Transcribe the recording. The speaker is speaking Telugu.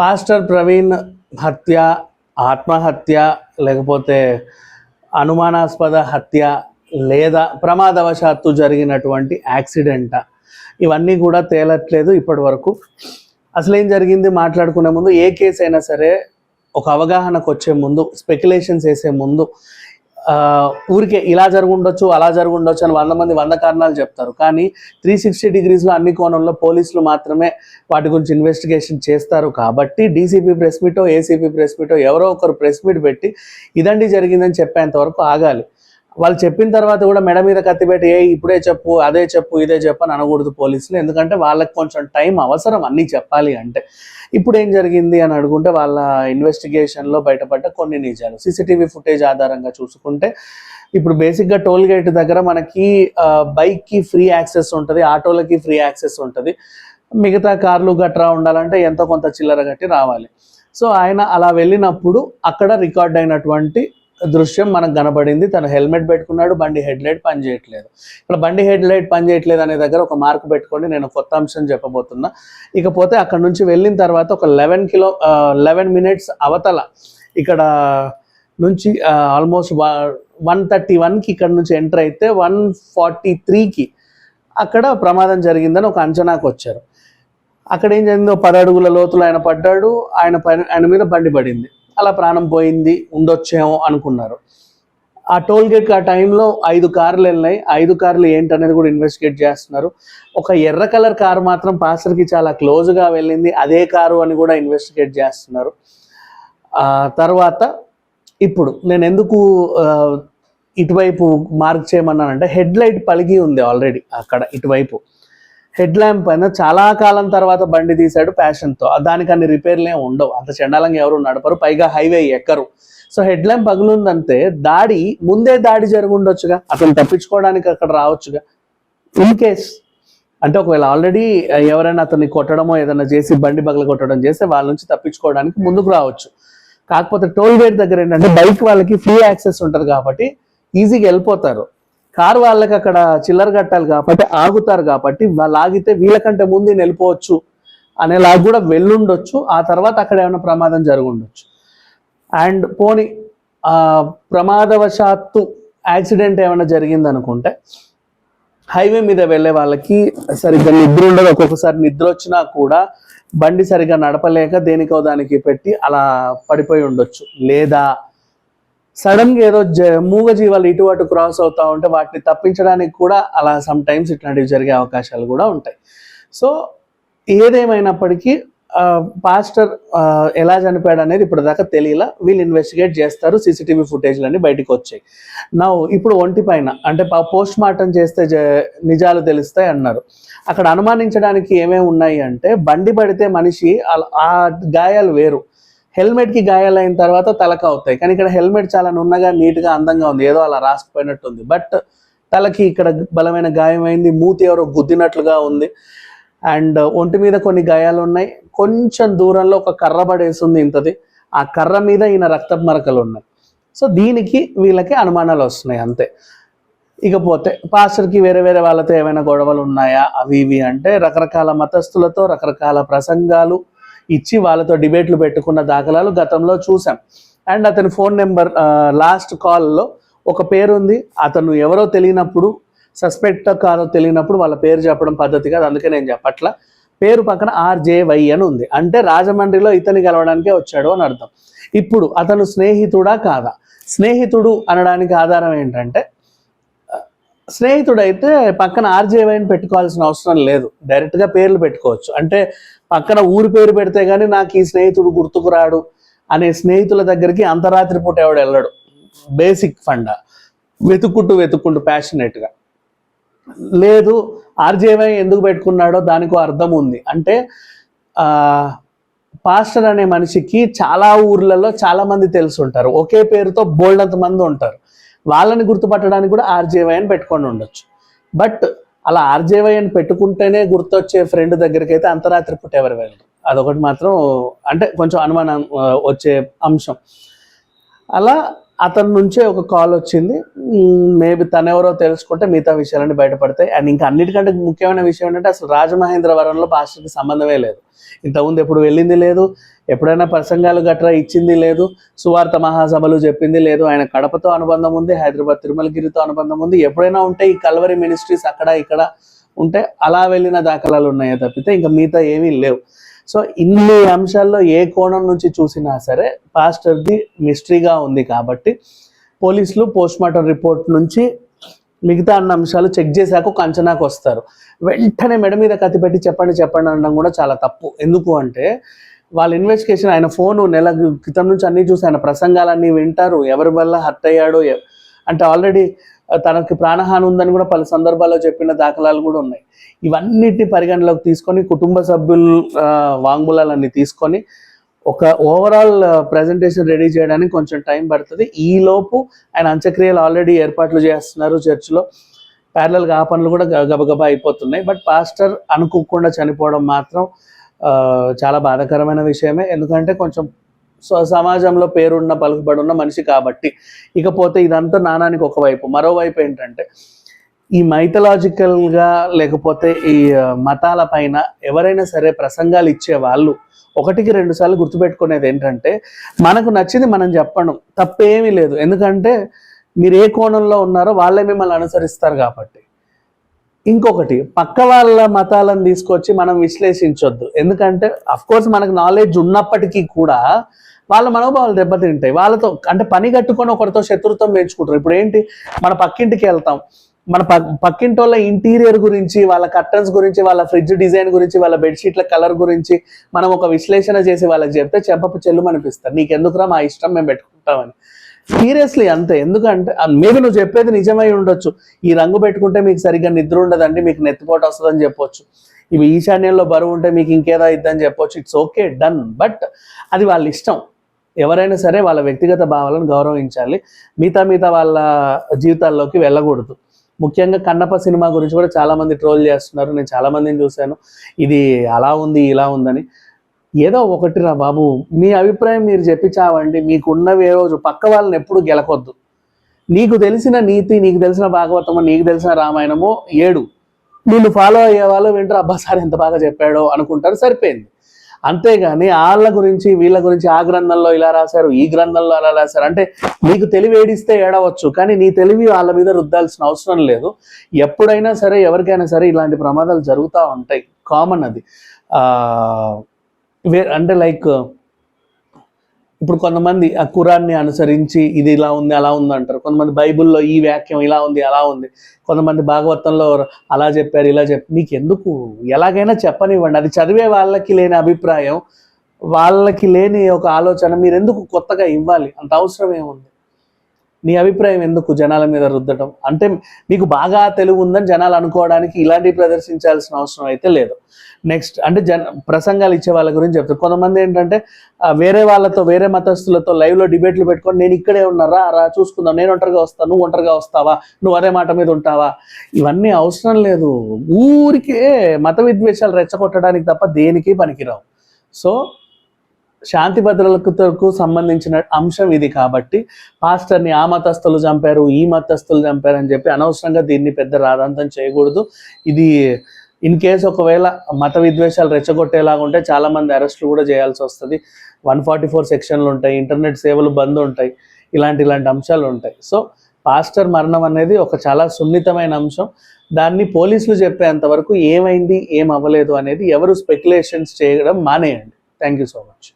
పాస్టర్ ప్రవీణ్ హత్య ఆత్మహత్య లేకపోతే అనుమానాస్పద హత్య లేదా ప్రమాదవశాత్తు జరిగినటువంటి యాక్సిడెంట్. ఇవన్నీ కూడా తేలట్లేదు ఇప్పటి వరకు అసలు ఏం జరిగింది మాట్లాడుకునే ముందు ఏ కేసు అయినా సరే ఒక అవగాహనకు వచ్చే ముందు స్పెక్యులేషన్స్ వేసే ముందు ఊరికే ఇలా జరుగుండొచ్చు అలా జరుగుండొచ్చు అని వంద మంది వంద కారణాలు చెప్తారు. కానీ త్రీ సిక్స్టీ డిగ్రీస్లో అన్ని కోణంలో పోలీసులు మాత్రమే వాటి గురించి ఇన్వెస్టిగేషన్ చేస్తారు. కాబట్టి డీసీపీ ప్రెస్ మీటో ఏసీపీ ప్రెస్ మీటో ఎవరో ఒకరు ప్రెస్ మీట్ పెట్టి ఇదండి జరిగిందని చెప్పేంత వరకు ఆగాలి. వాళ్ళు చెప్పిన తర్వాత కూడా మెడ మీద కత్తి పెట్టి ఏ ఇప్పుడే చెప్పు అదే చెప్పు ఇదే చెప్పు అని అనకూడదు పోలీసులు. ఎందుకంటే వాళ్ళకి కొంచెం టైం అవసరం అన్నీ చెప్పాలి అంటే. ఇప్పుడు ఏం జరిగింది అని అడుగుంటే వాళ్ళ ఇన్వెస్టిగేషన్లో బయటపడ్డ కొన్ని నిజాలు. సీసీటీవీ ఫుటేజ్ ఆధారంగా చూసుకుంటే ఇప్పుడు బేసిక్గా టోల్ గేట్ దగ్గర మనకి బైక్కి ఫ్రీ యాక్సెస్ ఉంటుంది ఆటోలకి ఫ్రీ యాక్సెస్ ఉంటుంది. మిగతా కార్లు గట్రా ఉండాలంటే ఎంతో కొంత చిల్లర గట్టి రావాలి. సో ఆయన అలా వెళ్ళినప్పుడు అక్కడ రికార్డ్ అయినటువంటి దృశ్యం మనకు కనబడింది. తను హెల్మెట్ పెట్టుకున్నాడు. బండి హెడ్ లైట్ పని చేయట్లేదు ఇక్కడ బండి హెడ్ లైట్ పని చేయట్లేదు అనే దగ్గర ఒక మార్క్ పెట్టుకొని నేను కొత్త అంశం చెప్పబోతున్నా. ఇకపోతే అక్కడ నుంచి వెళ్ళిన తర్వాత ఒక లెవెన్ కిలో లెవెన్ మినిట్స్ అవతల ఇక్కడ నుంచి ఆల్మోస్ట్ వన్ థర్టీ వన్కి ఇక్కడ నుంచి ఎంటర్ అయితే వన్ ఫార్టీ త్రీకి అక్కడ ప్రమాదం జరిగిందని ఒక అంచనాకు వచ్చారు. అక్కడ ఏం జరిగిందో పది అడుగుల ఆయన పడ్డాడు. ఆయన పైన ఆయన మీద బండి పడింది. అలా ప్రాణం పోయింది ఉండొచ్చేమో అనుకున్నారు. ఆ టోల్ గేట్ ఆ టైంలో ఐదు కార్లు వెళ్ళినాయి. ఐదు కార్లు ఏంటనేది కూడా ఇన్వెస్టిగేట్ చేస్తున్నారు. ఒక ఎర్ర కలర్ కారు మాత్రం పాసర్కి చాలా క్లోజ్గా వెళ్ళింది. అదే కారు అని కూడా ఇన్వెస్టిగేట్ చేస్తున్నారు. తర్వాత ఇప్పుడు నేను ఎందుకు ఇటువైపు మార్క్ చేయమన్నానంటే హెడ్ లైట్ పలిగి ఉంది ఆల్రెడీ అక్కడ ఇటువైపు. హెడ్ ల్యాంప్ పైన చాలా కాలం తర్వాత బండి తీశాడు ప్యాషన్తో దానికి అన్ని రిపేర్లు ఉండవు. అంత చండాలంగా ఎవరు నడపరు పైగా హైవే ఎక్కరు. సో హెడ్ ల్యాంప్ పగులుందంటే దాడి ముందే దాడి జరిగి ఉండొచ్చుగా. అతను తప్పించుకోవడానికి అక్కడ రావచ్చుగా. ఇన్ కేస్ అంటే ఒకవేళ ఆల్రెడీ ఎవరైనా అతన్ని కొట్టడమో ఏదైనా చేసి బండి బగల కొట్టడం చేస్తే వాళ్ళ నుంచి తప్పించుకోవడానికి ముందుకు రావచ్చు. కాకపోతే టోల్ గేట్ దగ్గర ఏంటంటే బైక్ వాళ్ళకి ఫ్రీ యాక్సెస్ ఉంటుంది కాబట్టి ఈజీగా వెళ్ళిపోతారు. కార్ వాళ్ళకి అక్కడ చిల్లర కట్టాలి కాబట్టి ఆగుతారు కాబట్టి వాళ్ళు ఆగితే వీళ్ళకంటే ముందు నిలిపోవచ్చు వెళ్ళిపోవచ్చు అనేలా కూడా వెళ్ళుండొచ్చు. ఆ తర్వాత అక్కడ ఏమైనా ప్రమాదం జరుగుండొచ్చు. అండ్ పోని ప్రమాదవశాత్తు యాక్సిడెంట్ ఏమైనా జరిగింది అనుకుంటే హైవే మీద వెళ్ళే వాళ్ళకి సరిగ్గా నిద్ర ఉండదు. ఒక్కొక్కసారి నిద్ర వచ్చినా కూడా బండి సరిగ్గా నడపలేక దేనికో దానికి పెట్టి అలా పడిపోయి ఉండొచ్చు. లేదా సడన్గా ఏదో జ మూగ జీవాలు ఇటు అటు క్రాస్ అవుతా ఉంటే వాటిని తప్పించడానికి కూడా అలా సమ్ టైమ్స్ ఇట్లాంటివి జరిగే అవకాశాలు కూడా ఉంటాయి. సో ఏదేమైనప్పటికీ పాస్టర్ ఎలా చనిపోయాడు అనేది ఇప్పుడు దాకా తెలియలా. వీళ్ళు ఇన్వెస్టిగేట్ చేస్తారు సీసీటీవీ ఫుటేజ్లన్నీ బయటికి వచ్చాయి. నా ఇప్పుడు ఒంటి పైన అంటే పోస్ట్ మార్టం చేస్తే జ- నిజాలు తెలుస్తాయి అన్నారు. అక్కడ అనుమానించడానికి ఏమేమి ఉన్నాయి అంటే బండి పడితే మనిషి ఆ గాయాలు వేరు. హెల్మెట్కి గాయాలైన తర్వాత తలకు అవుతాయి. కానీ ఇక్కడ హెల్మెట్ చాలా నున్నగా నీట్గా అందంగా ఉంది. ఏదో అలా రాసుకుపోయినట్టుంది బట్ తలకి ఇక్కడ బలమైన గాయం అయింది. మూతి ఎవరో గుద్దినట్లుగా ఉంది. అండ్ ఒంటి మీద కొన్ని గాయాలు ఉన్నాయి. కొంచెం దూరంలో ఒక కర్ర పడేసింది ఇంతది. ఆ కర్ర మీద ఈయన రక్తపు మరకలు ఉన్నాయి. సో దీనికి వీళ్ళకి అనుమానాలు వస్తున్నాయి అంతే. ఇకపోతే పాస్టర్కి వేరే వేరే వాళ్ళతో ఏమైనా గొడవలు ఉన్నాయా? అవి ఇవి అంటే రకరకాల మతస్థులతో రకరకాల ప్రసంగాలు. ఇచ్చి వాళ్ళతో డిబేట్లు పెట్టుకున్న దాఖలాలు గతంలో చూసాం అండ్ అతని ఫోన్ నెంబర్ లాస్ట్ కాల్లో ఒక పేరు ఉంది అతను ఎవరో తెలియనప్పుడు సస్పెక్ట్ కాదో తెలియనప్పుడు వాళ్ళ పేరు చెప్పడం పద్ధతి కాదు. అందుకే నేను చెప్పట్లా. పేరు పక్కన ఆర్జేవై అని ఉంది. అంటే రాజమండ్రిలో ఇతని కలవడానికే వచ్చాడు అని అర్థం. ఇప్పుడు అతను స్నేహితుడా కాదా? స్నేహితుడు అనడానికి ఆధారం ఏంటంటే స్నేహితుడైతే పక్కన ఆర్జేవైని పెట్టుకోవాల్సిన అవసరం లేదు. డైరెక్ట్గా పేర్లు పెట్టుకోవచ్చు. అంటే పక్కన ఊరి పేరు పెడితే కానీ నాకు ఈ స్నేహితుడు గుర్తుకు రాడు అనే స్నేహితుల దగ్గరికి అంతరాత్రి పూట ఎవడు వెళ్ళడు. బేసిక్ ఫండా వెతుక్కుంటూ వెతుక్కుంటూ ప్యాషనేట్గా లేదు ఆర్జేవై ఎందుకు పెట్టుకున్నాడో దానికో అర్థం ఉంది. అంటే పాస్టర్ అనే మనిషికి చాలా ఊర్లలో చాలా మంది తెలిసి ఉంటారు ఒకే పేరుతో బోల్డంత మంది ఉంటారు. వాళ్ళని గుర్తుపట్టడానికి కూడా ఆర్జేవై అని పెట్టుకొని ఉండొచ్చు. బట్ అలా ఆర్జేవై అని పెట్టుకుంటేనే గుర్తొచ్చే ఫ్రెండ్ దగ్గరికి అయితే అంతరాత్రి పూట ఎవరు వెళ్ళరు అదొకటి మాత్రం అంటే కొంచెం అనుమానం వచ్చే అంశం. అలా అతని నుంచే ఒక కాల్ వచ్చింది. మేబీ తనెవరో తెలుసుకుంటే మిగతా విషయాలన్నీ బయటపడతాయి. అండ్ ఇంకా అన్నిటికంటే ముఖ్యమైన విషయం ఏంటంటే అసలు రాజమహేంద్రవరంలో భాషకి సంబంధమే లేదు. ఇంతకుముందు ఎప్పుడు వెళ్ళింది లేదు. ఎప్పుడైనా ప్రసంగాలు గట్రా ఇచ్చింది లేదు. సువార్త మహాసభలు చెప్పింది లేదు. ఆయన కడపతో అనుబంధం ఉంది హైదరాబాద్ తిరుమలగిరితో అనుబంధం ఉంది. ఎప్పుడైనా ఉంటే ఈ కల్వరి మినిస్ట్రీస్ అక్కడ ఇక్కడ ఉంటే అలా వెళ్ళిన దాఖలాలు ఉన్నాయో తప్పితే ఇంకా మిగతా ఏమీ లేవు. సో ఇన్ని అంశాల్లో ఏ కోణం నుంచి చూసినా సరే పాస్టర్ది మిస్టరీగా ఉంది కాబట్టి పోలీసులు పోస్ట్ మార్టం రిపోర్ట్ నుంచి మిగతా అన్న అంశాలు చెక్ చేశాక ఒక అంచనాకు వస్తారు. వెంటనే మెడ మీద కత్తి పెట్టి చెప్పండి చెప్పండి అనడం కూడా చాలా తప్పు. ఎందుకు అంటే వాళ్ళ ఇన్వెస్టిగేషన్ ఆయన ఫోన్ నెల క్రితం నుంచి అన్ని చూసి ఆయన ప్రసంగాలన్నీ వింటారు. ఎవరి వల్ల హర్ట్ అయ్యాడో అంటే ఆల్రెడీ తనకి ప్రాణహాని ఉందని కూడా పలు సందర్భాల్లో చెప్పిన దాఖలాలు కూడా ఉన్నాయి. ఇవన్నిటిని పరిగణలోకి తీసుకొని కుటుంబ సభ్యులు వాంగ్మూలాలన్నీ తీసుకొని ఒక ఓవరాల్ ప్రజెంటేషన్ రెడీ చేయడానికి కొంచెం టైం పడుతుంది. ఈ లోపు ఆయన అంత్యక్రియలు ఆల్రెడీ ఏర్పాట్లు చేస్తున్నారు చర్చిలో. ప్యారలల్గా ఆ పనులు కూడా గ- గబగబా అయిపోతున్నాయి. బట్ పాస్టర్ అనుకోకుండా చనిపోవడం మాత్రం చాలా బాధాకరమైన విషయమే. ఎందుకంటే కొంచెం స- సమాజంలో పేరున్న పలుకుబడున్న మనిషి కాబట్టి. ఇకపోతే ఇదంతా నానానికి ఒకవైపు మరోవైపు ఏంటంటే ఈ మైథలాజికల్గా లేకపోతే ఈ మతాల పైన ఎవరైనా సరే ప్రసంగాలు ఇచ్చే వాళ్ళు ఒకటికి రెండు సార్లు గుర్తుపెట్టుకునేది ఏంటంటే మనకు నచ్చింది మనం చెప్పడం. తప్పేమీ లేదు. ఎందుకంటే మీరు ఏ కోణంలో ఉన్నారో వాళ్ళే మిమ్మల్ని అనుసరిస్తారు కాబట్టి. ఇంకొకటి పక్క వాళ్ళ మతాలను తీసుకొచ్చి మనం విశ్లేషించొద్దు. ఎందుకంటే అఫ్ కోర్స్ మనకు నాలెడ్జ్ ఉన్నప్పటికీ కూడా వాళ్ళ మనోభావాలు దెబ్బతింటాయి. వాళ్ళతో అంటే పని కట్టుకొని ఒకరితో శత్రుత్వం పెంచుకుంటారు. ఇప్పుడు ఏంటి? మన పక్కింటికి వెళ్తాం. మన పక్ పక్కింటి వాళ్ళ ఇంటీరియర్ గురించి వాళ్ళ కర్టన్స్ గురించి వాళ్ళ ఫ్రిడ్జ్ డిజైన్ గురించి వాళ్ళ బెడ్షీట్ల కలర్ గురించి మనం ఒక విశ్లేషణ చేసి వాళ్ళకి చెప్తే చెప్పపు చెల్లు అనిపిస్తారు నీకెందుకురా మా ఇష్టం? మేము పెట్టుకుంటామని. సీరియస్లీ అంతే. ఎందుకంటే మేబీ నువ్వు చెప్పేది నిజమై ఉండొచ్చు. ఈ రంగు పెట్టుకుంటే మీకు సరిగ్గా నిద్ర ఉండదండి మీకు నెత్తిపోటు వస్తుందని చెప్పొచ్చు. ఇవి ఈశాన్యంలో బరువు ఉంటే మీకు ఇంకేదో ఇద్దని చెప్పొచ్చు. ఇట్స్ ఓకే డన్ బట్ అది వాళ్ళ ఇష్టం. ఎవరైనా సరే వాళ్ళ వ్యక్తిగత భావాలను గౌరవించాలి. మిగతా మిగతా వాళ్ళ జీవితాల్లోకి వెళ్ళకూడదు. ముఖ్యంగా కన్నప్ప సినిమా గురించి కూడా చాలామంది ట్రోల్ చేస్తున్నారు. నేను చాలా మందిని చూశాను. ఇది అలా ఉంది ఇలా ఉందని. ఏదో ఒకటి రా బాబు. మీ అభిప్రాయం మీరు చెప్పించావండి. మీకున్నవి ఏ రోజు పక్క వాళ్ళని ఎప్పుడు గెలకొద్దు. నీకు తెలిసిన నీతి నీకు తెలిసిన భాగవతము నీకు తెలిసిన రామాయణము ఏడు. నిన్ను ఫాలో అయ్యే వాళ్ళు వింటారు అబ్బా సార్ ఎంత బాగా చెప్పాడో అనుకుంటారు సరిపోయింది. అంతేగాని వాళ్ళ గురించి వీళ్ళ గురించి ఆ గ్రంథంలో ఇలా రాశారు ఈ గ్రంథంలో అలా రాశారు. అంటే నీకు తెలివి ఏడిస్తే ఏడవచ్చు కానీ నీ తెలివి వాళ్ళ మీద రుద్దాల్సిన అవసరం లేదు. ఎప్పుడైనా సరే ఎవరికైనా సరే ఇలాంటి ప్రమాదాలు జరుగుతూ ఉంటాయి. కామన్ అది. ఆ, వే అంటే లైక్ ఇప్పుడు కొంతమంది ఆ కురాన్ని అనుసరించి ఇది ఇలా ఉంది అలా ఉంది అంటారు. కొంతమంది బైబిల్లో ఈ వాక్యం ఇలా ఉంది అలా ఉంది. కొంతమంది భాగవతంలో అలా చెప్పారు ఇలా చెప్పి మీకు ఎందుకు? ఎలాగైనా చెప్పనివ్వండి. అది చదివే వాళ్ళకి లేని అభిప్రాయం వాళ్ళకి లేని ఒక ఆలోచన మీరు ఎందుకు కొత్తగా ఇవ్వాలి? అంత అవసరం ఏముంది? నీ అభిప్రాయం ఎందుకు జనాల మీద రుద్దటం? అంటే మీకు బాగా తెలుగు ఉందని జనాలు అనుకోవడానికి ఇలాంటివి ప్రదర్శించాల్సిన అవసరం అయితే లేదు. నెక్స్ట్ అంటే జన ప్రసంగాలు ఇచ్చే వాళ్ళ గురించి చెప్తారు కొంతమంది ఏంటంటే వేరే వాళ్ళతో వేరే మతస్థులతో లైవ్లో డిబేట్లు పెట్టుకొని నేను ఇక్కడే ఉన్నారా? రా చూసుకుందాం. నేను ఒంటరిగా వస్తాను నువ్వు ఒంటరిగా వస్తావా? నువ్వు అదే మాట మీద ఉంటావా? ఇవన్నీ అవసరం లేదు. ఊరికే మత విద్వేషాలు రెచ్చగొట్టడానికి తప్ప దేనికి పనికిరావు. సో శాంతి భద్రతలకు సంబంధించిన అంశం ఇది కాబట్టి పాస్టర్ని ఆ మతస్థులు చంపారు ఈ మతస్థులు చంపారు అని చెప్పి అనవసరంగా దీన్ని పెద్ద రాధాంతం చేయకూడదు. ఇది ఇన్ కేస్ ఒకవేళ మత విద్వేషాలు రెచ్చగొట్టేలాగా ఉంటే చాలామంది అరెస్టులు కూడా చేయాల్సి వస్తుంది. వన్ ఫార్టీ ఫోర్ సెక్షన్లు ఉంటాయి ఇంటర్నెట్ సేవలు బంద్ ఉంటాయి ఇలాంటి ఇలాంటి అంశాలు ఉంటాయి. సో పాస్టర్ మరణం అనేది ఒక చాలా సున్నితమైన అంశం. దాన్ని పోలీసులు చెప్పేంత వరకు ఏమైంది ఏం అవ్వలేదు అనేది ఎవరు స్పెక్యులేషన్స్ చేయడం మానేయండి. Thank you so much